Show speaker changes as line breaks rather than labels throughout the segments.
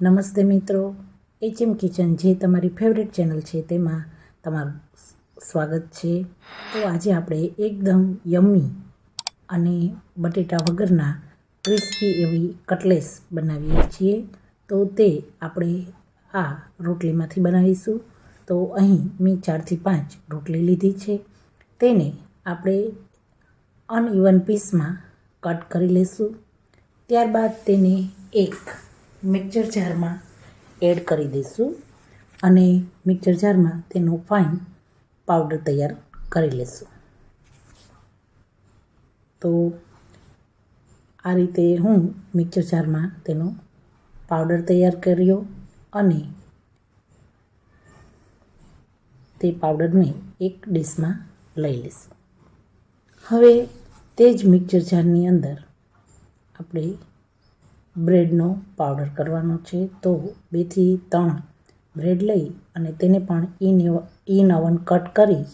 નમસ્તે મિત્રો. HM kitchen જે તમારી ફેવરેટ ચેનલ છે તેમાં તમારું સ્વાગત છે. તો આજે આપણે એકદમ યમ્મી અને બટેટા વગરના ક્રિસ્પી એવી કટલેસ બનાવીએ છીએ. તો તે આપણે આ રોટલીમાંથી બનાવીશું. તો અહીં મેં ચારથી પાંચ રોટલી લીધી છે. તેને આપણે અનઇવન પીસમાં કટ કરી લઈશું ત્યારબાદ તેને એક મિક્સર જારમાં એડ કરી દઈશું અને મિક્સર જારમાં તેનો ફાઇન પાવડર તૈયાર કરી લઈશું તો આ રીતે હું મિક્સર જારમાં તેનો પાવડર તૈયાર કર્યો અને તે પાવડરને એક ડીશમાં લઈ લઈશું. હવે તે જ મિક્સર જારની અંદર આપણે બ્રેડનો પાવડર કરવાનો છે. તો બેથી ત્રણ બ્રેડ લઈ અને તેને પણ ઇન ઇન અવન કટ કરી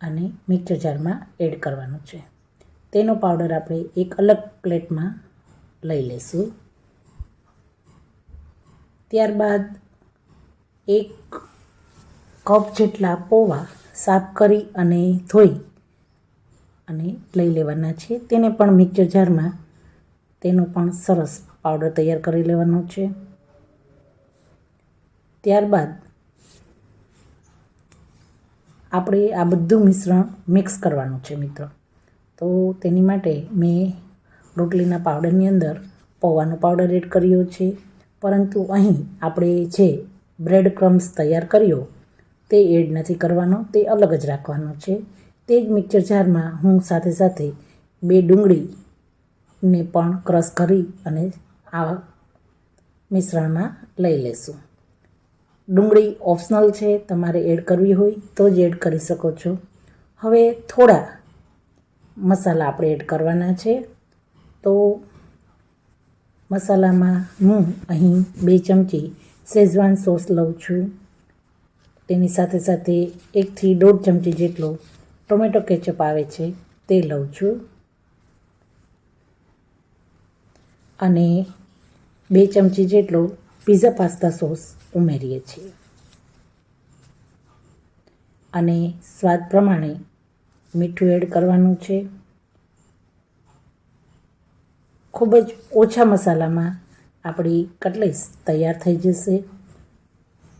અને મિક્સર જારમાં એડ કરવાનો છે. તેનો પાવડર આપણે એક અલગ પ્લેટમાં લઈ લઈશું. ત્યારબાદ એક કપ જેટલા પૌવા સાફ કરી અને ધોઈ અને લઈ લેવાના છે. તેને પણ મિક્સર જારમાં તેનો પણ સરસ પાવડર તૈયાર કરી લેવાનો છે. ત્યારબાદ આપણે આ બધું મિશ્રણ મિક્સ કરવાનું છે મિત્રો. તો તેની માટે મેં રોટલીના પાવડરની અંદર પૌવાનો પાવડર એડ કર્યો છે. પરંતુ અહીં આપણે જે બ્રેડ ક્રમ્સ તૈયાર કર્યો, તે એડ નથી કરવાનો, તે અલગ જ રાખવાનો છે. તે જ મિક્સર જારમાં હું સાથે સાથે બે ડુંગળીને પણ ક્રશ કરી અને આ મિશ્રણમાં લઈ લેશું. ડુંગળી ઓપ્શનલ છે, તમારે એડ કરવી હોય તો જ એડ કરી શકો છો. હવે થોડા મસાલા આપણે એડ કરવાના છે. તો મસાલામાં હું અહીં બે ચમચી શેઝવાન સોસ લઉં છું. તેની સાથે સાથે એકથી દોઢ ચમચી જેટલો ટોમેટો કેચઅપ આવે છે, તે લઉં છું. અને બે ચમચી જેટલો પીઝા પાસ્તા સોસ ઉમેરીએ છીએ. અને સ્વાદ પ્રમાણે મીઠું એડ કરવાનું છે. ખૂબ જ ઓછા મસાલામાં આપણી કટલેસ તૈયાર થઈ જશે.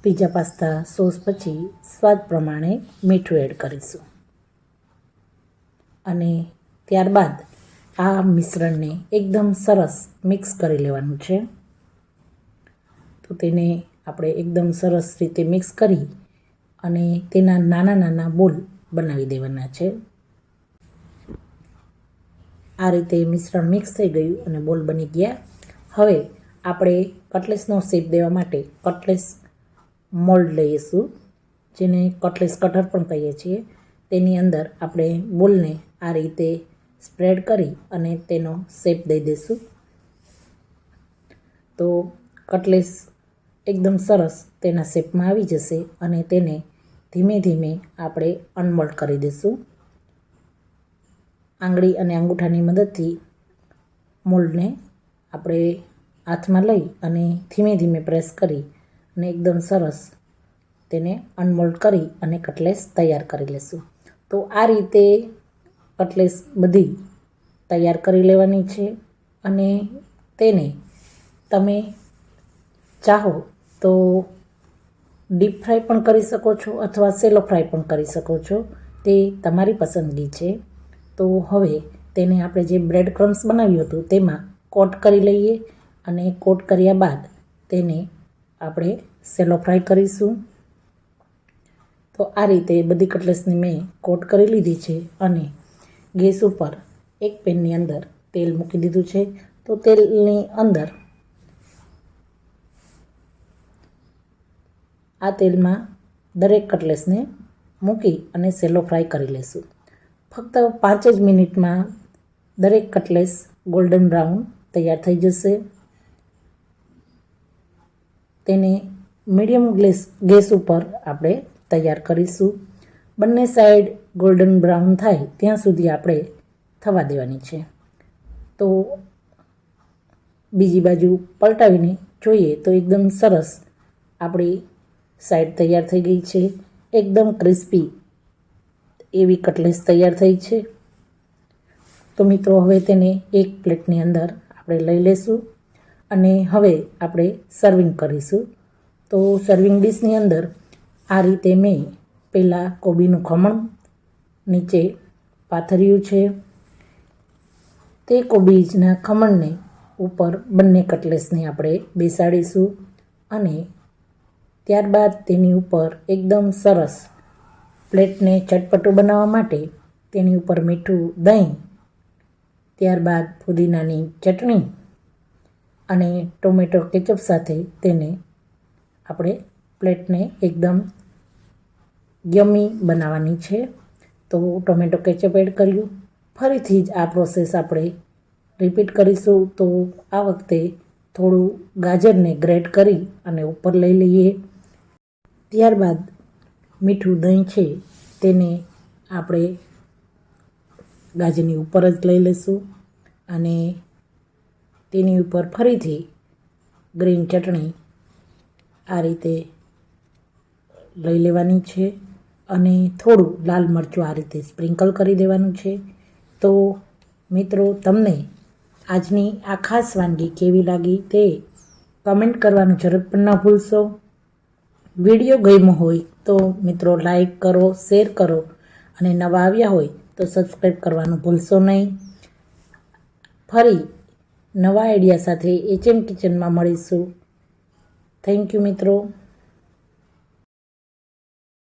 પીઝા પાસ્તા સોસ પછી સ્વાદ પ્રમાણે મીઠું એડ કરીશું. અને ત્યારબાદ આ મિશ્રણને એકદમ સરસ મિક્સ કરી લેવાનું છે. તો તેને આપણે એકદમ સરસ રીતે મિક્સ કરી અને તેના નાના નાના બોલ બનાવી દેવાના છે. આ રીતે મિશ્રણ મિક્સ થઈ ગયું અને બોલ બની ગયા. હવે આપણે કટલેસનો શેપ દેવા માટે કટલેસ મોલ્ડ લઈશું, જેને કટલેસ કટર પણ કહીએ છીએ. તેની અંદર આપણે બોલને આ રીતે સ્પ્રેડ કરી અને તેનો શેપ દઈ દઈશું તો કટલેસ એકદમ સરસ તેના શેપમાં આવી જશે અને તેને ધીમે ધીમે આપણે અનમોલ્ડ કરી દઈશું આંગળી અને અંગૂઠાની મદદથી મોલ્ડને આપણે હાથમાં લઈ અને ધીમે ધીમે પ્રેસ કરી અને એકદમ સરસ તેને અનમોલ્ડ કરી અને કટલેસ તૈયાર કરી લેશું. તો આ રીતે કટલેસ બધી તૈયાર કરી લેવાની છે અને તેને તમે ચાહો તો ડીપ ફ્રાય પણ કરી શકો છો અથવા સેલો ફ્રાય પણ કરી શકો છો. તે તમારી પસંદગી છે. તો હવે તેને આપણે જે બ્રેડ ક્રમ્સ બનાવ્યું હતું તેમાં કોટ કરી લઈએ અને કોટ કર્યા બાદ તેને આપણે સેલો ફ્રાય કરીશું. તો આ રીતે બધી કટલેસની મેં કોટ કરી લીધી છે અને ગેસ ઉપર એક પેનની અંદર તેલ મૂકી દીધું છે. તો તેલની અંદર આ તેલમાં દરેક કટલેસને મૂકી અને સેલો ફ્રાય કરી લેશું. ફક્ત પાંચ જ મિનિટમાં દરેક કટલેસ ગોલ્ડન બ્રાઉન તૈયાર થઈ જશે. તેને મીડિયમ ગ્લેસ, ગેસ ઉપર આપણે તૈયાર કરીશું. બંને સાઈડ ગોલ્ડન બ્રાઉન થાય, ત્યાં સુધી આપણે થવા દેવાની છે. તો બીજી બાજુ પલટાવીને જોઈએ તો એકદમ સરસ આપણી સાઈડ તૈયાર થઈ ગઈ છે. એકદમ ક્રિસ્પી એવી કટલેસ તૈયાર થઈ છે. તો મિત્રો, હવે તેને એક પ્લેટની અંદર આપણે લઈ લઈશું અને હવે આપણે સર્વિંગ કરીશું. તો સર્વિંગ ડીશની અંદર આ રીતે મેં પહેલાં કોબીનું ખમણ, નીચે પાથર્યું છે. તે કોબીજના ખમણને ઉપર બંને કટલેસને આપણે બેસાડીશું અને ત્યારબાદ તેની ઉપર એકદમ સરસ પ્લેટને ચટપટું બનાવવા માટે તેની ઉપર મીઠું દહીં, ત્યારબાદ ફુદીનાની ચટણી અને ટોમેટો કેચઅપ સાથે તેને આપણે પ્લેટને એકદમ યમી બનાવવાની છે. તો ટોમેટો કેચઅપ એડ કર્યું. ફરીથી જ આ પ્રોસેસ આપણે રિપીટ કરીશું. તો આ વખતે થોડું ગાજરને ગ્રેટ કરી અને ઉપર લઈ લઈએ. ત્યારબાદ મીઠું દહીં છે તેને આપણે ગાજરની ઉપર જ લઈ લઈશું અને તેની ઉપર ફરીથી ગ્રીન ચટણી આ રીતે લઈ લેવાની છે. અને થોડું લાલ મરચું આ રીતે સ્પ્રિંકલ કરી દેવાનું છે. તો મિત્રો, તમને આજની આ ખાસ વાનગી કેવી લાગી તે કમેન્ટ કરવાનું જરાક પણ ન ભૂલશો. વીડિયો ગમ્યો હોય તો મિત્રો લાઈક કરો, શેર કરો અને નવા આવ્યા હોય તો સબસ્ક્રાઈબ કરવાનું ભૂલશો નહીં. ફરી નવા આઈડિયા સાથે એચએમ કિચનમાં મળીશું. થેન્ક યુ મિત્રો.